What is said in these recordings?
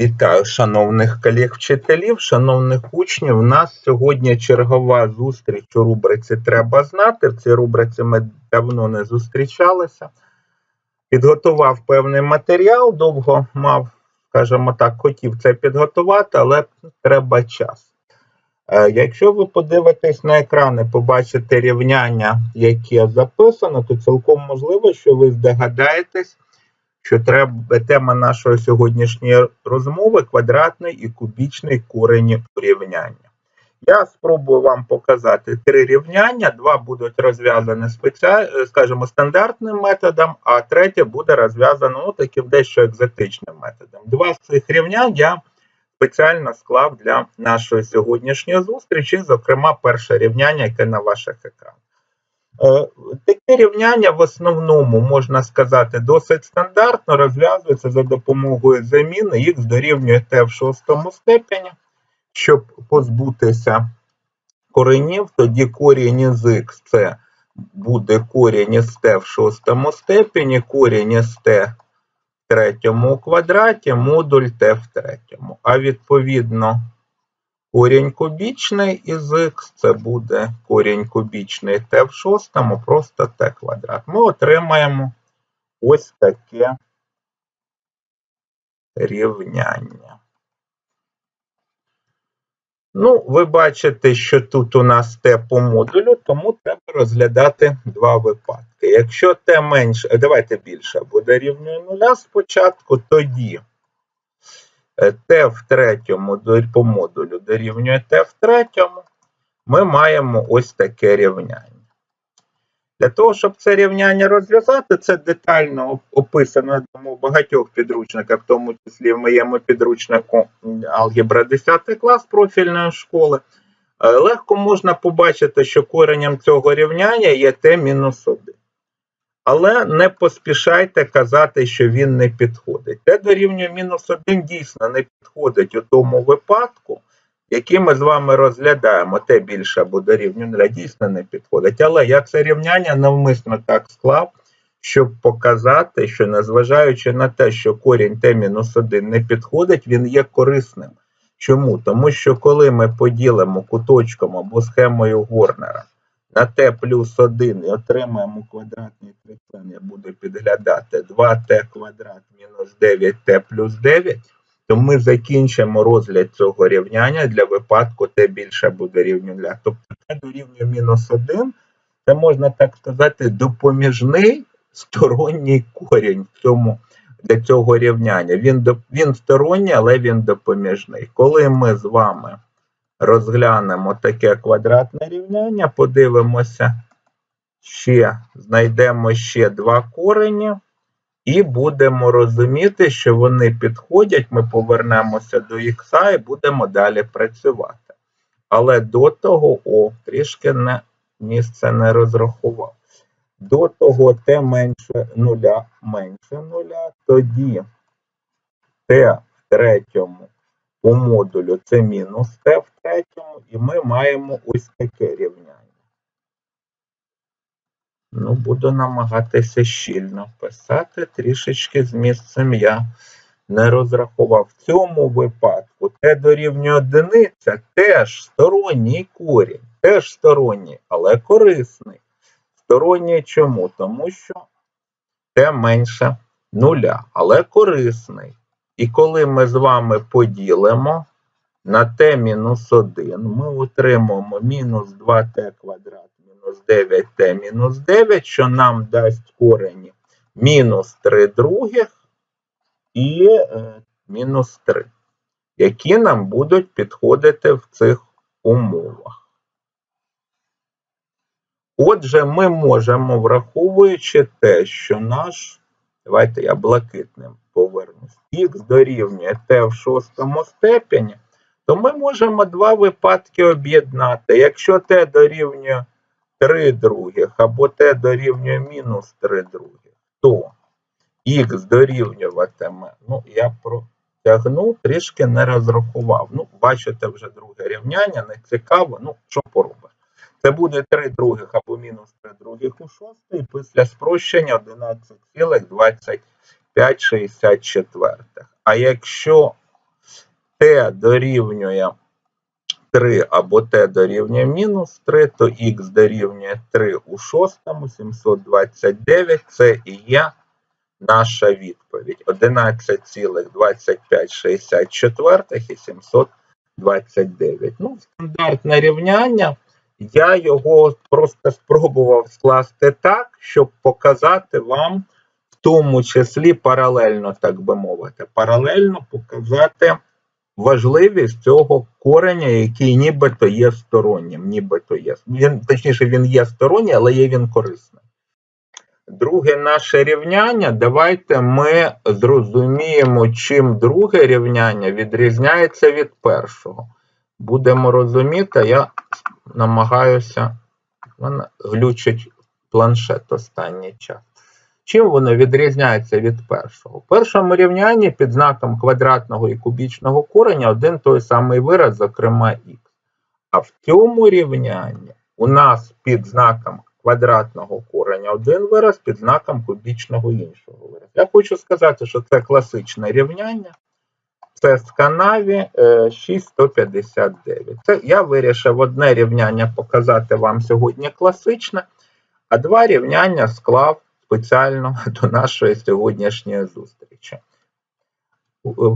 Вітаю шановних колег-вчителів, шановних учнів. У нас сьогодні чергова зустріч у рубриці Треба знати. В цій рубриці ми давно не зустрічалися. Підготував певний матеріал, довго мав, скажімо так, хотів це підготувати, але треба час. Е, Якщо ви подивитесь на екран і побачите рівняння, яке записано, то цілком можливо, що ви здогадаєтесь, що треба тема нашої сьогоднішньої розмови квадратний і кубічний корені урівняння. Я спробую вам показати три рівняння. Два будуть розв'язані скажімо, стандартним методом, а третє буде розв'язано ну, таким дещо екзотичним методом. Два з цих рівнянь я спеціально склав для нашої сьогоднішньої зустрічі, зокрема, перше рівняння, яке на ваших екранах. Е, Таке рівняння в основному, можна сказати, досить стандартно розв'язується за допомогою заміни х дорівнює t в шостому степені. Щоб позбутися коренів, тоді корінь із х це буде корінь із t в шостому степені, корінь із t в третьому квадраті, модуль t в третьому. А відповідно, Корінь кубічний із х це буде корінь кубічний t в шостому, просто t квадрат. Ми отримаємо ось таке рівняння. Ну, ви бачите, що тут у нас t по модулю, тому треба розглядати два випадки. Якщо t менше, давайте більше буде рівною нуля спочатку, тоді t в третьому по модулю дорівнює t в третьому, ми маємо ось таке рівняння. Для того, щоб це рівняння розв'язати, це детально описано в багатьох підручниках, в тому числі в моєму підручнику алгебра 10 клас профільної школи. Легко можна побачити, що коренем цього рівняння є t-1. Але не поспішайте казати, що він не підходить. Те дорівнює мінус 1 дійсно не підходить у тому випадку, який ми з вами розглядаємо. Те більше або дорівнює 0, дійсно не підходить. Але я це рівняння навмисно так склав, щоб показати, що незважаючи на те, що корінь Т-1 не підходить, він є корисним. Чому? Тому що коли ми поділимо куточком або схемою Горнера на t плюс 1 і отримаємо квадратний тричлен, я буду підглядати 2t квадрат мінус 9t плюс 9, то ми закінчимо розгляд цього рівняння для випадку t більше буде рівню 0. Тобто t дорівнює мінус 1, це можна так сказати допоміжний сторонній корінь в цьому, для цього рівняння. Він, він сторонній, але він допоміжний. Коли ми з вами розглянемо таке квадратне рівняння, подивимося, ще знайдемо ще два корені, і будемо розуміти, що вони підходять, ми повернемося до х і будемо далі працювати. Але до того, о, трішки не, місце не розрахував. До того t менше нуля менше нуля, тоді t в третьому по модулю це мінус t в третьому, і ми маємо ось таке рівняння. Ну, буду намагатися щільно писати, трішечки з місцем я не розрахував. В цьому випадку t дорівнює одиниця теж сторонній корінь, теж сторонній, але корисний. Сторонній чому? Тому що t менше нуля, але корисний. І коли ми з вами поділимо на t-1, ми отримаємо мінус 2t квадрат мінус 9t мінус 9, що нам дасть корені мінус 3 других і е, мінус 3, які нам будуть підходити в цих умовах. Отже, ми можемо, враховуючи те, що наш, давайте я блакитним х дорівнює t в шостому степені, то ми можемо два випадки об'єднати. Якщо t дорівнює 3 других або t дорівнює мінус 3 других, то х дорівнюватиме, ну, я протягнув, трішки не розрахував. Ну, бачите вже друге рівняння, не цікаво, ну, що поробиш. Це буде 3 других або мінус 3 других у шостий, після спрощення 11,20. 5,64. А якщо t дорівнює 3 або t дорівнює мінус 3, то х дорівнює 3 у шостому, 729 це і є наша відповідь. 11,2564 і 729. Ну, стандартне рівняння. Я його просто спробував скласти так, щоб показати вам, тому числі паралельно, так би мовити, паралельно показати важливість цього кореня, який нібито є стороннім. Нібито є. Він, точніше, він є сторонній, але є він корисний. Друге наше рівняння. Давайте ми зрозуміємо, чим друге рівняння відрізняється від першого. Будемо розуміти, я намагаюся. мене глючить планшет останній час. Чим воно відрізняється від першого? У першому рівнянні під знаком квадратного і кубічного кореня один той самий вираз, зокрема х. А в цьому рівнянні у нас під знаком квадратного кореня один вираз, під знаком кубічного іншого виразу. Я хочу сказати, що це класичне рівняння. Це з канаві е, 6159. Це я вирішив одне рівняння показати вам сьогодні класичне, а два рівняння склав спеціально до нашої сьогоднішньої зустрічі.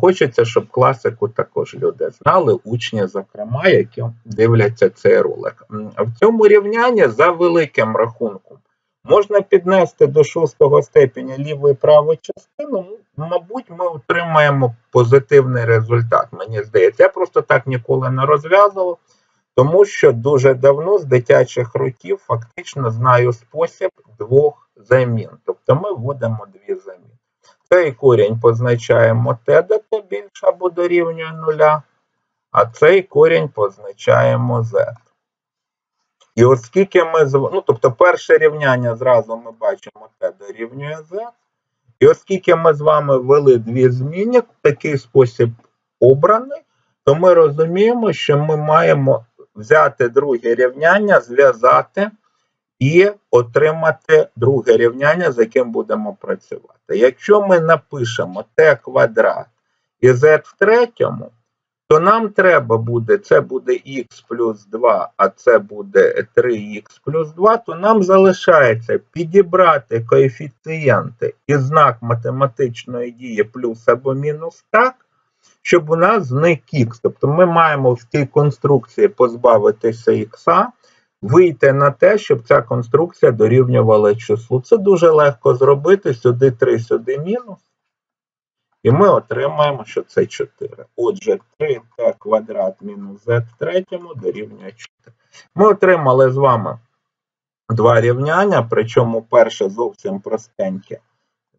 Хочеться, щоб класику також люди знали, учні, зокрема, які дивляться цей ролик. В цьому рівнянні за великим рахунком можна піднести до шостого степеня ліву і праву частину. Мабуть, ми отримаємо позитивний результат. Мені здається, я просто так ніколи не розв'язував, тому що дуже давно з дитячих років фактично знаю спосіб двох замін. Тобто ми вводимо дві заміни. Цей корінь позначаємо t, де t більше або дорівнює нуля, а цей корінь позначаємо z. І оскільки ми ну, тобто перше рівняння зразу ми бачимо t дорівнює z. І оскільки ми з вами ввели дві зміни, такий спосіб обраний, то ми розуміємо, що ми маємо взяти друге рівняння, зв'язати і отримати друге рівняння, з яким будемо працювати. Якщо ми напишемо t квадрат і z в третьому, то нам треба буде, це буде х плюс 2, а це буде 3х плюс 2, то нам залишається підібрати коефіцієнти і знак математичної дії плюс або мінус так, щоб у нас зник х. Тобто ми маємо в цій конструкції позбавитися х, вийти на те, щоб ця конструкція дорівнювала числу. Це дуже легко зробити. Сюди 3, сюди мінус. І ми отримаємо, що це 4. Отже, 3t квадрат мінус z в третьому дорівнює 4. Ми отримали з вами два рівняння, причому перше зовсім простеньке.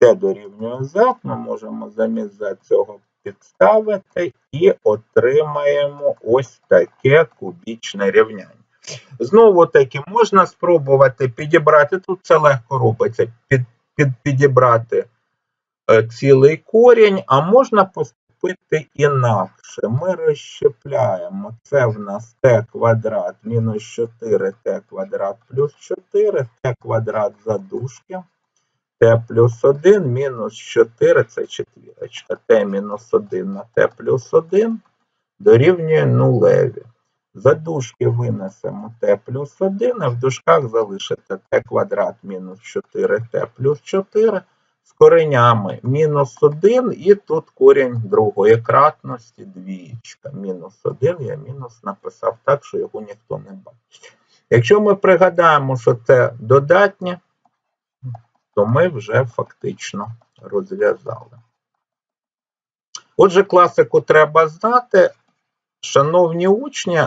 t дорівнює z, ми можемо замість z цього підставити і отримаємо ось таке кубічне рівняння. Знову таки, можна спробувати підібрати, тут це легко робиться, під, під, підібрати е, цілий корінь, а можна поступити інакше. Ми розщепляємо. Це в нас t квадрат мінус 4t квадрат плюс 4, t квадрат задушки. t плюс 1 мінус 4 це четвірочка. t мінус 1 на t плюс 1 дорівнює нулеві. За дужки винесемо t плюс 1, а в дужках залишиться t квадрат мінус 4t плюс 4 з коренями мінус 1, і тут корінь другої кратності двієчка. Мінус 1 я мінус написав так, що його ніхто не бачить. Якщо ми пригадаємо, що це додатнє, то ми вже фактично розв'язали. Отже, класику треба знати. Шановні учні,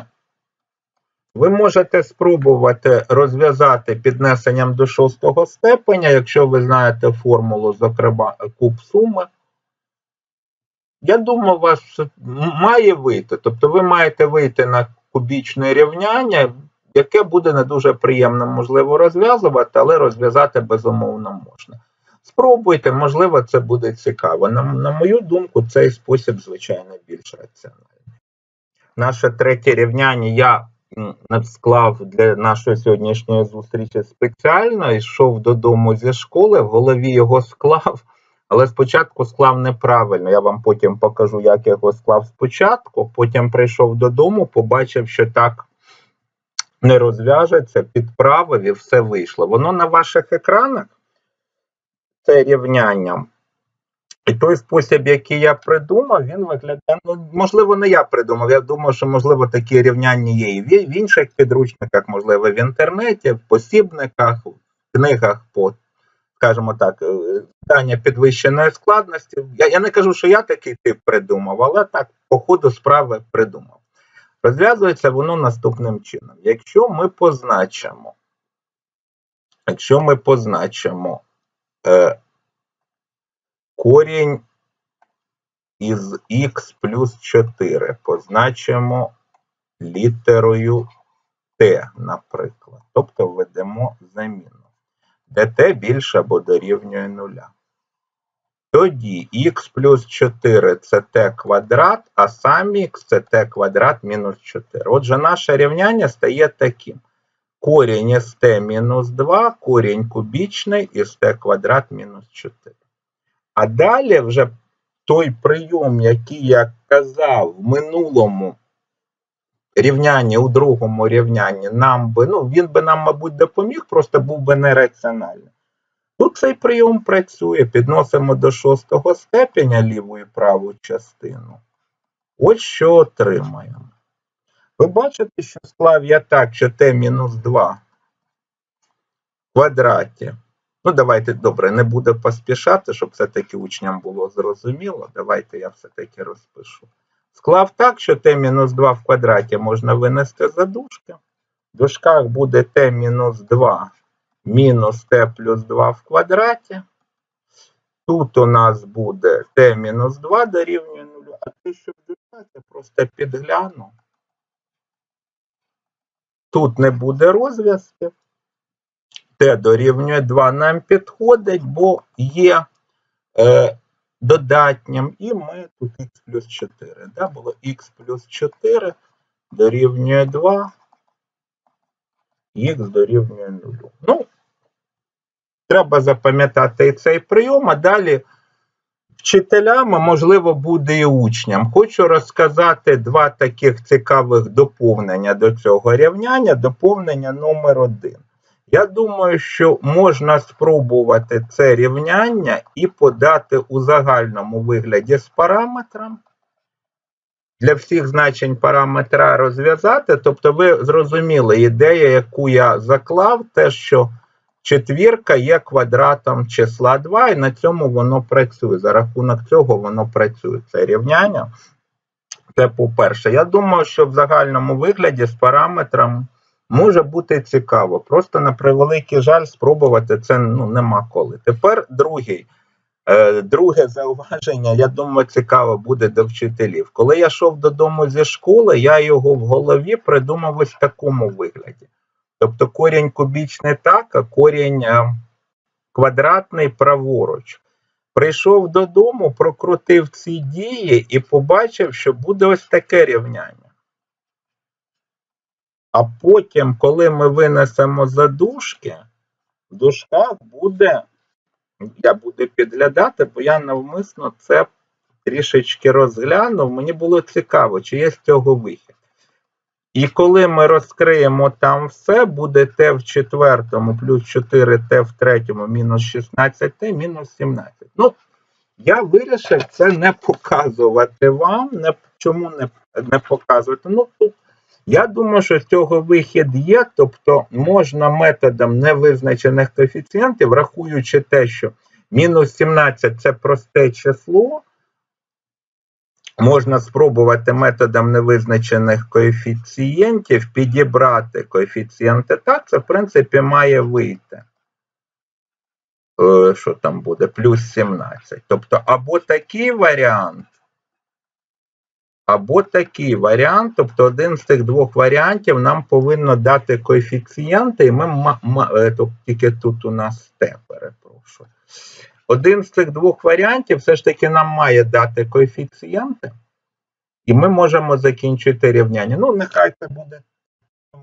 ви можете спробувати розв'язати піднесенням до шостого степеня, якщо ви знаєте формулу, зокрема, куб суми. Я думаю, у вас має вийти. Тобто ви маєте вийти на кубічне рівняння, яке буде не дуже приємно, можливо, розв'язувати, але розв'язати безумовно можна. Спробуйте, можливо, це буде цікаво. На, на мою думку, цей спосіб, звичайно, більш раціональний. Наше третє рівняння я склав для нашої сьогоднішньої зустрічі спеціально, йшов додому зі школи, в голові його склав, Але спочатку склав неправильно. Я вам потім покажу, як його склав спочатку. Потім прийшов додому, побачив, що так не розв'яжеться, підправив і все вийшло. Воно на ваших екранах це рівняння. І той спосіб, який я придумав, він виглядає. Ну, можливо, не я придумав. Я думаю, що, можливо, такі рівняння є і в інших підручниках, можливо, в інтернеті, в посібниках, в книгах по, скажімо так, е, питання підвищеної складності. Я, я не кажу, що я такий тип придумав, але так, по ходу справи придумав. Розв'язується воно наступним чином. Якщо ми позначимо, якщо ми позначимо е, корінь із х плюс 4 позначимо літерою t, наприклад. Тобто введемо заміну, де t більше або дорівнює нуля. Тоді х плюс 4 це t квадрат, а сам х це t квадрат мінус 4. Отже, наше рівняння стає таким. Корінь із t мінус 2, корінь кубічний із t квадрат мінус 4. А далі вже той прийом, який я казав в минулому рівнянні, у другому рівнянні, нам би, ну, він би нам, мабуть, допоміг, просто був би нераціональний. Тут цей прийом працює, підносимо до шостого степеня ліву і праву частину. Ось що отримаємо. Ви бачите, що склав я так, що t-2 в квадраті Ну, давайте добре, не буду поспішати, щоб все-таки учням було зрозуміло. Давайте я все-таки розпишу. Склав так, що t-2 в квадраті можна винести за дужки. В дужках буде t-2 мінус t плюс 2 в квадраті. Тут у нас буде t-2 дорівнює 0, а те, що в дужках, просто підгляну. Тут не буде розв'язків дорівнює 2 нам підходить, бо є е, додатнім, і ми тут х плюс 4. Да? Було х плюс 4 дорівнює 2, х дорівнює 0. Ну, треба запам'ятати цей прийом, а далі вчителями, можливо, буде і учням. Хочу розказати два таких цікавих доповнення до цього рівняння. Доповнення номер один. Я думаю, що можна спробувати це рівняння і подати у загальному вигляді з параметром. Для всіх значень параметра розв'язати. Тобто, ви зрозуміли ідея, яку я заклав, те, що четвірка є квадратом числа 2, і на цьому воно працює. За рахунок цього воно працює. Це рівняння. Це по-перше. Я думаю, що в загальному вигляді з параметром може бути цікаво. Просто на превеликий жаль, спробувати це ну, нема коли. Тепер другий. Е, друге зауваження, я думаю, цікаво буде до вчителів. Коли я йшов додому зі школи, я його в голові придумав ось в такому вигляді. Тобто корінь кубічний так, а корінь е, квадратний праворуч. Прийшов додому, прокрутив ці дії і побачив, що буде ось таке рівняння. А потім, коли ми винесемо задушки, в дужках буде, я буду підглядати, бо я навмисно це трішечки розглянув. Мені було цікаво, чи є з цього вихід. І коли ми розкриємо там все, буде t в четвертому плюс 4t в третьому мінус 16t мінус 17. Ну, я вирішив це не показувати вам. Не, Чому не не показувати? Ну, тут я думаю, що з цього вихід є, тобто можна методом невизначених коефіцієнтів, рахуючи те, що мінус 17 це просте число, можна спробувати методом невизначених коефіцієнтів підібрати коефіцієнти так, це в принципі має вийти. Е, що там буде? Плюс 17. Тобто, або такий варіант, або такий варіант, тобто один з цих двох варіантів нам повинно дати коефіцієнти, і ми тобто, тільки тут у нас Т, перепрошую. Один з цих двох варіантів все ж таки нам має дати коефіцієнти, і ми можемо закінчити рівняння. Ну, нехай це буде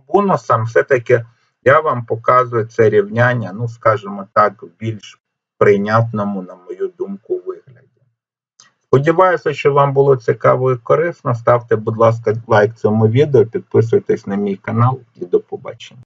бонусом. Все-таки я вам показую це рівняння, ну, скажімо так, в більш прийнятному, на мою думку. Сподіваюся, що вам було цікаво і корисно. Ставте, будь ласка, лайк цьому відео, підписуйтесь на мій канал і до побачення.